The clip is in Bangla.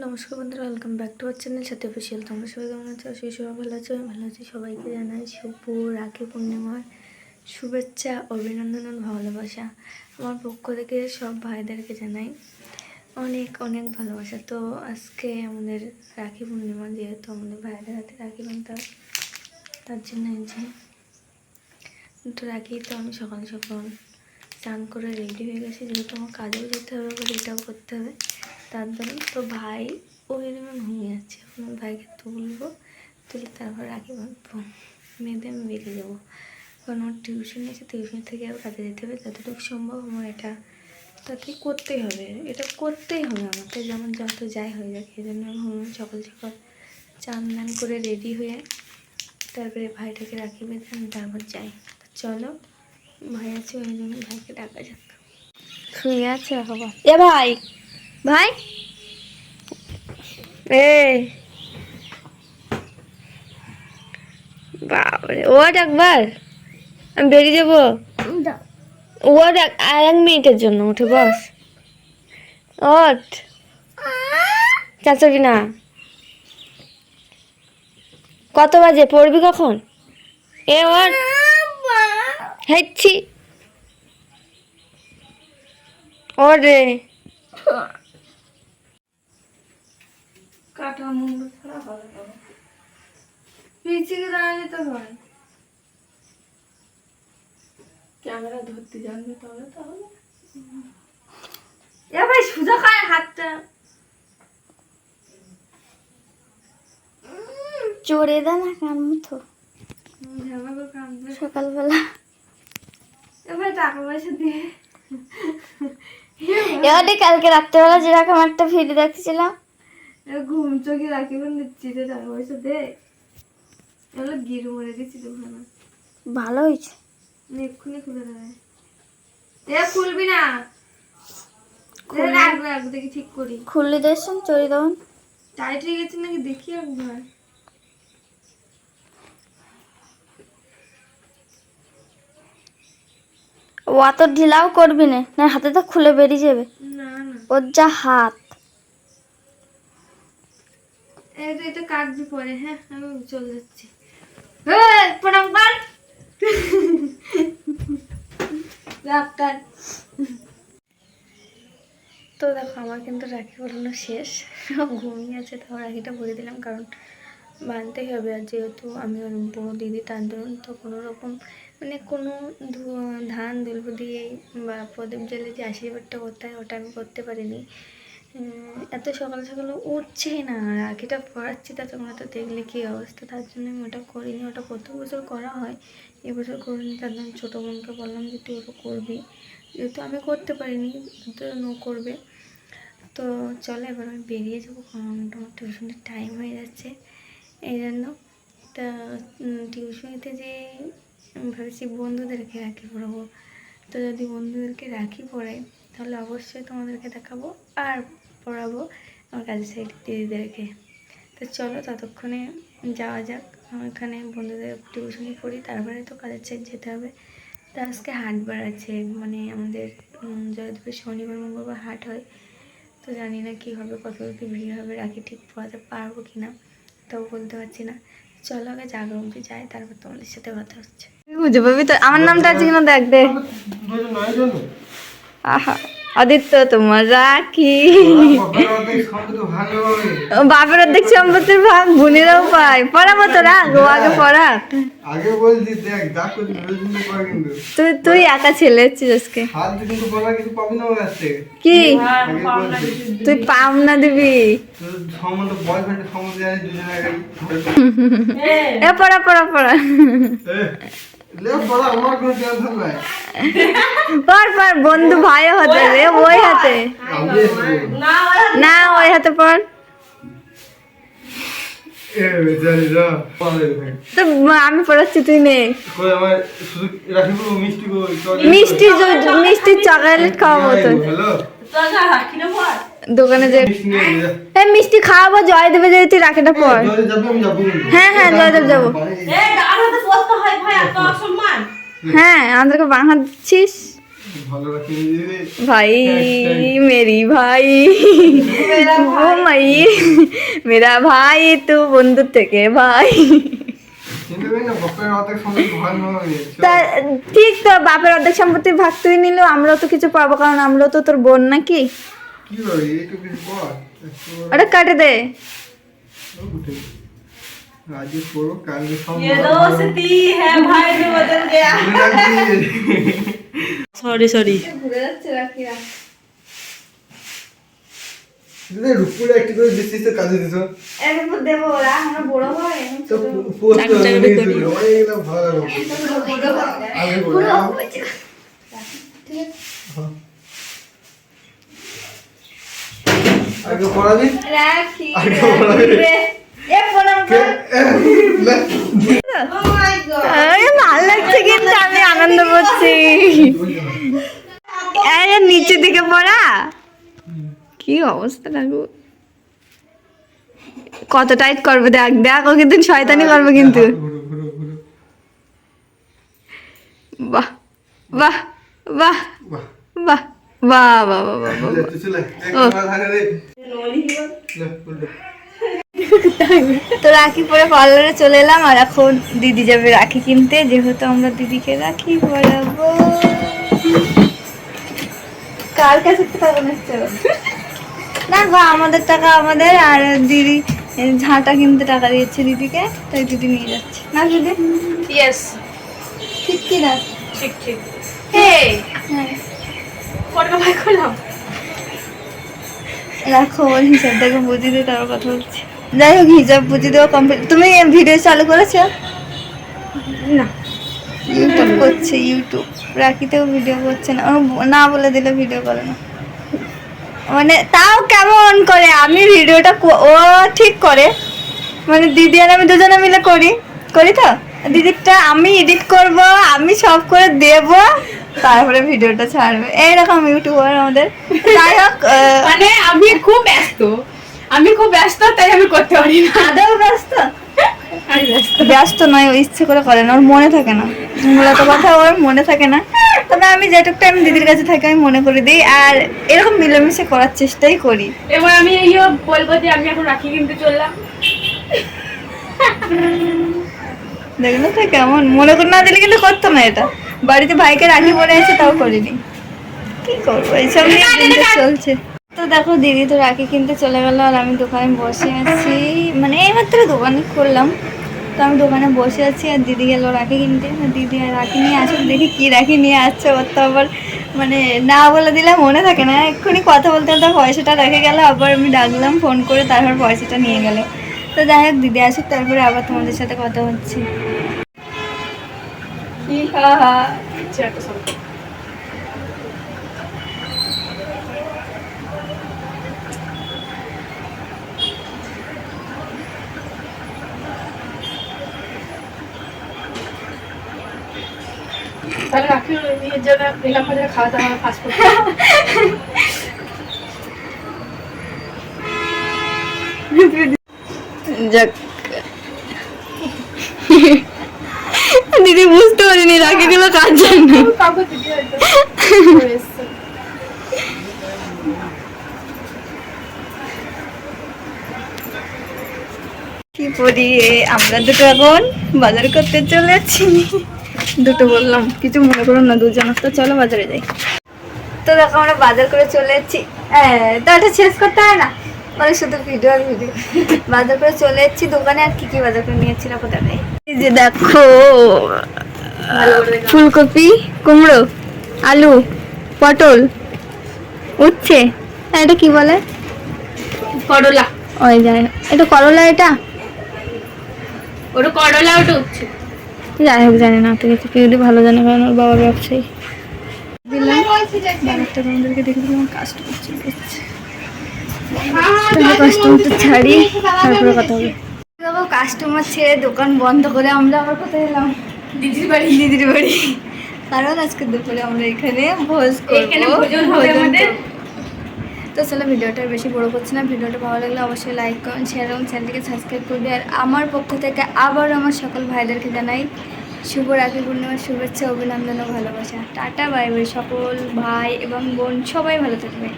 নমস্কার বন্ধুরা welcome back to our channel সাথে অফিসিয়াল তোমরা সবাই কেমন আছো? সেই সবাই ভালো আছো, আমি ভালো আছি। সবাইকে জানাই শুভ রাখি, পূর্ণিমার শুভেচ্ছা, অভিনন্দন, ভালোবাসা। আমার পক্ষ থেকে সব ভাইদেরকে জানাই অনেক অনেক ভালোবাসা। তো আজকে আমাদের রাখি পূর্ণিমা, যেহেতু আমাদের ভাইদের হাতে রাখি বানতে হয় তার জন্য যে তো রাখি, তো আমি সকাল সকাল চান করে রেডি হয়ে গেছি। যেহেতু আমার কাজেও যেতে হবে, আবার এটাও করতে হবে। তার জন্য তো ভাই ওই রকম ঘুমিয়ে যাচ্ছে আমার ভাইকে তুলবো তুলে তারপর রাখি বাঁধবো মেয়েদের আমি বেরিয়ে যাব। কারণ আমার টিউশন আছে টিউশন থেকে আবার কাজে যেতে হবে যতটুকু সম্ভব আমার এটা তাকে করতেই হবে? এটা করতেই হবে আমাকে যেমন যত যাই হয়ে যাক এই জন্য আমি সকাল সকাল চান দান করে রেডি হয়ে তারপরে ভাইটাকে রাখি বেঁধে আমি তারপর যাই। চলো ভাই আছে ওই জন্য ভাইকে ডাকা যাক। শুয়ে আছে বাবা। এ ভাই! ভাই? এ। বাবারে ওট একবার। আমি বেরিয়ে যাব? ওট এক আর এক মিনিটের জন্য উঠে বস। ওট চাচাবি না? কত বাজে? পড়বি কখন? এ ওট হেচ্ছি ওর কাটা মুন্ড ছাড়া হবে না। পিছিয়ে দাঁড়ালে তো হয় ক্যামেরা ধরতে জানবে তবে তাহলে। এ ভাই সুজা খায় হাতটা? চড়ে দে না কান মতো সকালবেলা। এ ভাই টাকা পয়সা দিয়ে। এবারে কালকে রাত্রেবেলা যেরকম একটা ভিডিও দেখছিলাম ঘুম চোখে রাখিবেন দিচ্ছি যে টাকা পয়সা দে। এগুলো গির মরে দিচ্ছি তো ভালো। ভালো হয়েছে? এক্ষুনি খুলে দেবে। এ খুলবি না। দেখি ঠিক করি। চড়ি দেবেন টাইট হয়ে গেছে নাকি দেখি একবার। অত ঢিলাও করবি না না হাতে তো খুলে বেরিয়ে যাবে। না না। ওর যা হাত। এটা এটা কাটবি পরে হ্যাঁ আমি চলে যাচ্ছি। প্রণাম কর। ডাক্তার তো দেখো, আমার কিন্তু রাখি পরানো শেষ। ঘুমিয়ে আছে, তাও রাখিটা পরে দিলাম, কারণ বানতেই হবে। আর যেহেতু আমি বড় দিদি তার ধরুন, তো কোনো রকম মানে কোনো ধান, দুলব দিয়ে বা প্রদীপ জ্বেলে যে আশীর্বাদটা করতে হয়, ওটা আমি করতে পারিনি। এত সকাল সকাল উঠছেই না। রাখিটা পড়াচ্ছি, তা তোমরা তো দেখলে কী অবস্থা। তার জন্য আমি ওটা করিনি। ওটা কত বছর করা হয়, এবছর করিনি। তার জন্য ছোটো বোনকে বললাম যে, তুই ওটা করবি। যেহেতু আমি করতে পারিনি তো নো করবে। তো চলো, এবার আমি বেরিয়ে যাব। কারণ আমার টিউশনের টাইম হয়ে যাচ্ছে। এই জন্য। তা টিউশনিতে যে ভাবছি বন্ধুদেরকে রাখি পড়াবো। তো যদি বন্ধুদেরকে রাখি পড়াই, তাহলে অবশ্যই তোমাদেরকে দেখাবো। আর পড়াবো আমার কাজের সাইড দিদিদেরকে তো চলো ততক্ষণে যাওয়া যাক। আমি এখানে বন্ধুদের টিউশনি পড়ি তারপরে তো কাজের সাইড যেতে হবে। তো আজকে হাটবার আছে মানে আমাদের জয়দেবের শনিবার মঙ্গলবার হাট হয়। তো জানি না কী হবে কত কি ভিড় হবে রাখি ঠিক পড়াতে পারব কি না তাও বলতে পারছি না। চলো আগে জাগরণ অবধি যাই তারপর তোমাদের সাথে কথা হচ্ছে। বুঝে পাবি তো আমার নামটা আছে কিনা দেখ দে আহা। আদিত্য তোমার রাখি। বাপের অর্ধেক সম্পত্তির ভাগ বোনেরাও পায়। পড়াবো তো রাখ ও আগে পড়াক আগে বলছি দেখ তুই তুই একা ছেলে হচ্ছিস আজকে। হাত দিয়ে কিন্তু বলা কিছু পাবি না ওর কাছ থেকে। কি? তুই পাম না দিবি। এ পড়া পড়া পড়া। পর পর বন্ধু ভাইও হতে রে ওই হাতে। আমি না ওই হাতে পর। তো আমি পড়াচ্ছি তুই নে। মিষ্টি মিষ্টি চকলেট খাওয়াবো তো দোকানে যে হ্যাঁ মিষ্টি খাওয়াবো জয় দেবে যে তুই রাখেটা পর। হ্যাঁ হ্যাঁ জয়দেব যাব। হ্যাঁ আমাদেরকে বাঁ হাত দিচ্ছিস? ভাই মেরি ভাই। ও মাই মেরা ভাই তু বন্ধু থেকে ভাই। ঠিক তো বাপের অর্ধেক সম্পত্তি ভাগ তুই নিলেও আমরাও তো কিছু পাবো কারণ আমরাও তো তোর বোন নাকি? ওটা কাটে দে রাজেশ করো কাল সরি সরি রূপপুরে একটু করে বড় হয় তো আগে পড়াবি? রাখি আগে পড়াবি। আরে ভালো লাগছে কিন্তু আমি আনন্দ করছি আরে নিচের দিকে পড়া। কি অবস্থা লাগু কত টাইট করবে দেখ দেখ ও কিন্তু শয়তানি করবে কিন্তু। বাহ বাহ বাহ। বাহ। বাহ বাহ বাহ বাহ। তো রাখি পরে পার্লারে চলে এলাম আর এখন দিদি যাবে রাখি কিনতে। যেহেতু আমরা দিদিকে রাখি পরাবো। কার কাছে টাকা নিচ্ছে না গো আমাদের টাকা আমাদের আর দিদি ঝাঁটা কিনতে টাকা দিয়েছে দিদিকে তাই দিদি নিয়ে যাচ্ছে। না দিদি? ইয়েস ঠিক কি না ঠিক ঠিক। হে হ্যাঁ। করলাম। রাখো ওর হিসাবটাকে বুঝিয়ে দিয়ে তারপর কথা বলছি। যাই হোক হিসাব বুঝিয়ে দেওয়া কমপ্লিট তুমি ভিডিও চালু করেছ? না। ইউটিউব করছে ইউটিউব রাখিতেও ভিডিও করছে না। না বলে দিলে ভিডিও করে না। মানে তাও কেমন করে? আমি ভিডিওটা ও ঠিক করে। মানে দিদি আর আমি দুজনে মিলে করি। করি তো? দিদিরটা আমি এডিট করব আমি সব করে দেব। তারপরে ভিডিওটা ছাড়বে। এইরকম ইউটিউবার আমাদের। যাই হোক মানে আমি খুব ব্যস্ত। আমি খুব ব্যস্ত তাই আমি করতে পারি না। আদৌ ব্যস্ত? ব্যস্ত। নয় ও ইচ্ছে করে করে না ওর মনে থাকে না। মূলত কথা ওর মনে থাকে না। তবে আমি যেটুকু টাইম দিদির কাছে থাকি আমি মনে করে দিই। আর এরকম মিলেমিশে করার চেষ্টাই করি। এবার আমি ইয়ে বলব যে আমি এখন রাখি কিনতে চললাম। দেখল তো কেমন? মনে করে না দিলে কিন্তু করতো না এটা। বাড়িতে ভাইকে রাখি পরে আছে তাও করিনি। কি করব? এইসব নিয়ে চলছে। তো দেখো দিদি তো রাখি কিনতে চলে গেল আর আমি দোকানে বসে আছি। মানে এইমাত্র দোকানে করলাম। তো আমি দোকানে বসে আছি আর দিদি গেল রাখি কিনতে। দিদি আর রাখি নিয়ে আসুন দেখি কি রাখি নিয়ে আসছে। ওর তো আবার মানে না বলে দিলে মনে থাকে না। এক্ষুনি কথা বলতে বলতে পয়সাটা রেখে গেল আবার আমি ডাকলাম ফোন করে তারপর পয়সাটা নিয়ে গেল। তো যাই হোক দিদি আসুক তারপরে আবার তোমাদের সাথে কথা হচ্ছে। তাহলে রাখি ইয়ের জন্য নিলাম বাজারে খাওয়া দাওয়া ফাস্ট ফুড যাক। দিদি বুঝতে পারিনি রাখিগুলো কার জন্য। কি পরি আমরা দুটো এখন বাজার করতে চলেছি। দুটো বললাম, কিছু মনে করো না, দুজন তো চলো বাজারে যাই। তো দেখো, আমরা বাজার করে চলে হ্যাঁ তো এটা শেষ করতে হয় না? মানে শুধু ভিডিও আর ভিডিও বাজার করে চলে এসেছি, দোকানে আর কি কি বাজার করে নিয়েছি রাখো দেখাই। এই যে দেখো ফুলকপি কুমড়ো আলু পটল উচ্ছে। এটা কি বলে? করলা। ওই হোক। এটা করলা এটা? ওটা করলা ওটা উঠছে যাই হোক জানি না তো কিছু কেউ যদি ভালো জানে কারণ ওর বাবা ব্যবসায়ী। দিলাম। তোমাদেরকে দেখে দিলাম কাস্টমার চলে কাস্টমারটা ছাড়ি তারপরে কথা হবে। কাস্টমার ছেড়ে দোকান বন্ধ করে আমরা আবার কোথায় এলাম? দিদির বাড়ি। দিদির বাড়ি। কারণ আজকে দুপুরে আমরা এখানে ভোজ করব। তো চলো ভিডিওটা বেশি বড় করছি না। ভিডিওটা ভালো লাগলে অবশ্যই লাইক করুন শেয়ার এবং চ্যানেলটিকে সাবস্ক্রাইব করবে। আর আমার পক্ষ থেকে আবার আমার সকল ভাইদেরকে জানাই শুভ রাখি পূর্ণিমার শুভেচ্ছা অভিনন্দন ও ভালোবাসা। Tata bye bye. সকল ভাই এবং বোন সবাই ভালো থাকবে